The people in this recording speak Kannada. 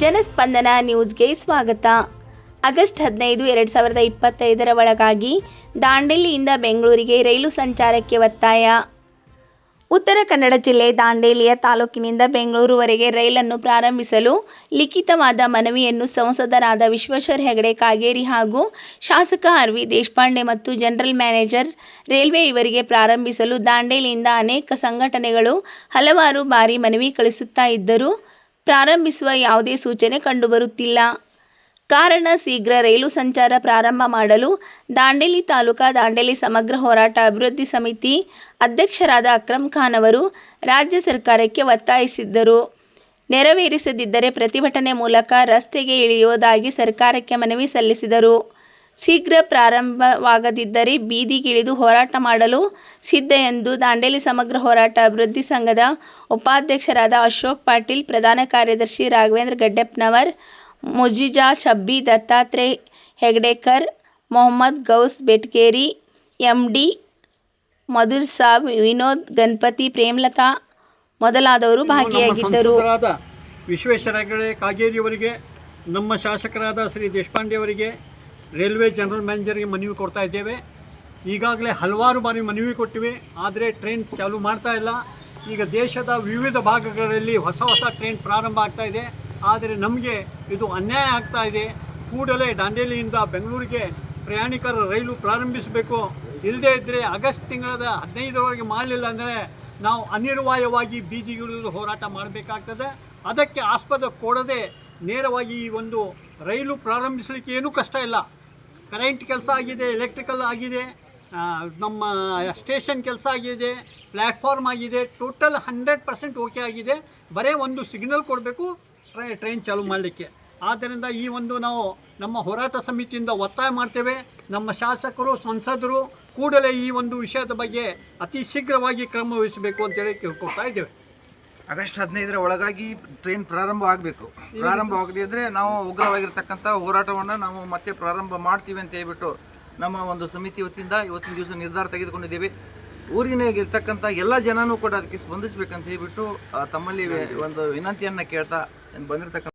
ಜನಸ್ಪಂದನ ನ್ಯೂಸ್ಗೆ ಸ್ವಾಗತ. ಆಗಸ್ಟ್ ಹದಿನೈದು, ಎರಡು ಸಾವಿರದ ಇಪ್ಪತ್ತೈದರ ಒಳಗಾಗಿ ದಾಂಡೇಲಿಯಿಂದ ಬೆಂಗಳೂರಿಗೆ ರೈಲು ಸಂಚಾರಕ್ಕೆ ಒತ್ತಾಯ. ಉತ್ತರ ಕನ್ನಡ ಜಿಲ್ಲೆ ದಾಂಡೇಲಿಯ ತಾಲೂಕಿನಿಂದ ಬೆಂಗಳೂರುವರೆಗೆ ರೈಲನ್ನು ಪ್ರಾರಂಭಿಸಲು ಲಿಖಿತವಾದ ಮನವಿಯನ್ನು ಸಂಸದರಾದ ವಿಶ್ವೇಶ್ವರ ಹೆಗಡೆ, ಕಾಗೇರಿ ಹಾಗೂ ಶಾಸಕ ಆರ್ ವಿ ದೇಶಪಾಂಡೆ ಮತ್ತು ಜನರಲ್ ಮ್ಯಾನೇಜರ್ ರೈಲ್ವೆ ಇವರಿಗೆ ಪ್ರಾರಂಭಿಸಲು ದಾಂಡೇಲಿಯಿಂದ ಅನೇಕ ಸಂಘಟನೆಗಳು ಹಲವಾರು ಬಾರಿ ಮನವಿ ಕಳಿಸುತ್ತಾ ಇದ್ದರೂ. ಪ್ರಾರಂಭಿಸುವ ಯಾವುದೇ ಸೂಚನೆ ಕಂಡುಬರುತ್ತಿಲ್ಲ. ಕಾರಣ, ಶೀಘ್ರ ರೈಲು ಸಂಚಾರ ಪ್ರಾರಂಭ ಮಾಡಲು ದಾಂಡೇಲಿ ತಾಲೂಕಾ ದಾಂಡೇಲಿ ಸಮಗ್ರ ಹೋರಾಟ ಅಭಿವೃದ್ಧಿ ಸಮಿತಿ ಅಧ್ಯಕ್ಷರಾದ ಅಕ್ರಮ್ ಖಾನ್ ಅವರು ರಾಜ್ಯ ಸರ್ಕಾರಕ್ಕೆ ಒತ್ತಾಯಿಸಿದ್ದರು. ನೆರವೇರಿಸದಿದ್ದರೆ ಪ್ರತಿಭಟನೆ ಮೂಲಕ ರಸ್ತೆಗೆ ಇಳಿಯುವುದಾಗಿ ಸರ್ಕಾರಕ್ಕೆ ಮನವಿ ಸಲ್ಲಿಸಿದರು. ಶೀಘ್ರ ಪ್ರಾರಂಭವಾಗದಿದ್ದರೆ ಬೀದಿಗಿಳಿದು ಹೋರಾಟ ಮಾಡಲು ಸಿದ್ಧ ಎಂದು ದಾಂಡೇಲಿ ಸಮಗ್ರ ಹೋರಾಟ ಅಭಿವೃದ್ಧಿ ಸಂಘದ ಉಪಾಧ್ಯಕ್ಷರಾದ ಅಶೋಕ್ ಪಾಟೀಲ್ ಪ್ರಧಾನ ಕಾರ್ಯದರ್ಶಿ Raghavendra Gaddepnavar Mujija Chhabbi Dattatrey Hegdekar Mohammed Gauss Betkeri M D Madhur Sab Vinod Ganapati Premalata ಮೊದಲಾದವರು ಭಾಗಿಯಾಗಿದ್ದರು. ವಿಶ್ವೇಶ್ವರ ಹೆಗಡೆ ಕಾಗೇರಿಯವರಿಗೆ ನಮ್ಮ ಶಾಸಕರಾದ ಶ್ರೀ ದೇಶಪಾಂಡೆ ಅವರಿಗೆ ರೈಲ್ವೆ ಜನರಲ್ ಮ್ಯಾನೇಜರ್ಗೆ ಮನವಿ ಕೊಡ್ತಾ ಇದ್ದೇವೆ. ಈಗಾಗಲೇ ಹಲವಾರು ಬಾರಿ ಮನವಿ ಕೊಟ್ಟಿವೆ. ಆದರೆ ಟ್ರೈನ್ ಚಾಲೂ ಮಾಡ್ತಾ ಇಲ್ಲ. ಈಗ ದೇಶದ ವಿವಿಧ ಭಾಗಗಳಲ್ಲಿ ಹೊಸ ಹೊಸ ಟ್ರೈನ್ ಪ್ರಾರಂಭ ಆಗ್ತಾ ಇದೆ. ಆದರೆ ನಮಗೆ ಇದು ಅನ್ಯಾಯ ಆಗ್ತಾ ಇದೆ. ಕೂಡಲೇ ದಾಂಡೇಲಿಯಿಂದ ಬೆಂಗಳೂರಿಗೆ ಪ್ರಯಾಣಿಕರ ರೈಲು ಪ್ರಾರಂಭಿಸಬೇಕು. ಇಲ್ಲದೇ ಇದ್ದರೆ ಆಗಸ್ಟ್ ತಿಂಗಳದ ಹದಿನೈದರವರೆಗೆ ಮಾಡಲಿಲ್ಲ ಅಂದರೆ ನಾವು ಅನಿರ್ವಾಯವಾಗಿ ಬೀದಿಗಿಳಿದು ಹೋರಾಟ ಮಾಡಬೇಕಾಗ್ತದೆ. ಅದಕ್ಕೆ ಆಸ್ಪದ ಕೊಡದೆ ನೇರವಾಗಿ ಈ ಒಂದು ರೈಲು ಪ್ರಾರಂಭಿಸಲಿಕ್ಕೆ ಏನೂ ಕಷ್ಟ ಇಲ್ಲ. ಕರೆಂಟ್ ಕೆಲಸ ಆಗಿದೆ ಎಲೆಕ್ಟ್ರಿಕಲ್ ಆಗಿದೆ ನಮ್ಮ ಸ್ಟೇಷನ್ ಕೆಲಸ ಆಗಿದೆ ಪ್ಲ್ಯಾಟ್ಫಾರ್ಮ್ ಆಗಿದೆ ಟೋಟಲ್ ಹಂಡ್ರೆಡ್ ಪರ್ಸೆಂಟ್ ಓಕೆ ಆಗಿದೆ. ಬರೀ ಒಂದು ಸಿಗ್ನಲ್ ಕೊಡಬೇಕು, ಟ್ರೈ ಟ್ರೈನ್ ಚಾಲು ಮಾಡಲಿಕ್ಕೆ. ಆದ್ದರಿಂದ ಈ ಒಂದು ನಾವು ನಮ್ಮ ಹೋರಾಟ ಸಮಿತಿಯಿಂದ ಒತ್ತಾಯ ಮಾಡ್ತೇವೆ. ನಮ್ಮ ಶಾಸಕರು, ಸಂಸದರು ಕೂಡಲೇ ಈ ಒಂದು ವಿಷಯದ ಬಗ್ಗೆ ಅತಿ ಶೀಘ್ರವಾಗಿ ಕ್ರಮ ವಹಿಸಬೇಕು ಅಂತೇಳಿ ಕೇಳ್ಕೊಳ್ತಾ ಇದ್ದೇವೆ. ಆಗಸ್ಟ್ ಹದಿನೈದರ ಒಳಗಾಗಿ ಟ್ರೈನ್ ಪ್ರಾರಂಭ ಆಗಬೇಕು. ಪ್ರಾರಂಭ ಆಗದೇ ನಾವು ಉಗ್ರವಾಗಿರ್ತಕ್ಕಂಥ ಹೋರಾಟವನ್ನು ನಾವು ಮತ್ತೆ ಪ್ರಾರಂಭ ಮಾಡ್ತೀವಿ ಅಂತ ಹೇಳ್ಬಿಟ್ಟು ನಮ್ಮ ಒಂದು ಸಮಿತಿ ವತಿಯಿಂದ ಇವತ್ತಿನ ದಿವಸ ನಿರ್ಧಾರ ತೆಗೆದುಕೊಂಡಿದ್ದೀವಿ. ಊರಿನಾಗಿರ್ತಕ್ಕಂಥ ಎಲ್ಲ ಜನನೂ ಕೂಡ ಅದಕ್ಕೆ ಸ್ಪಂದಿಸಬೇಕಂತ ಹೇಳ್ಬಿಟ್ಟು ತಮ್ಮಲ್ಲಿ ಒಂದು ವಿನಂತಿಯನ್ನು ಕೇಳ್ತಾ ಬಂದಿರತಕ್ಕಂಥ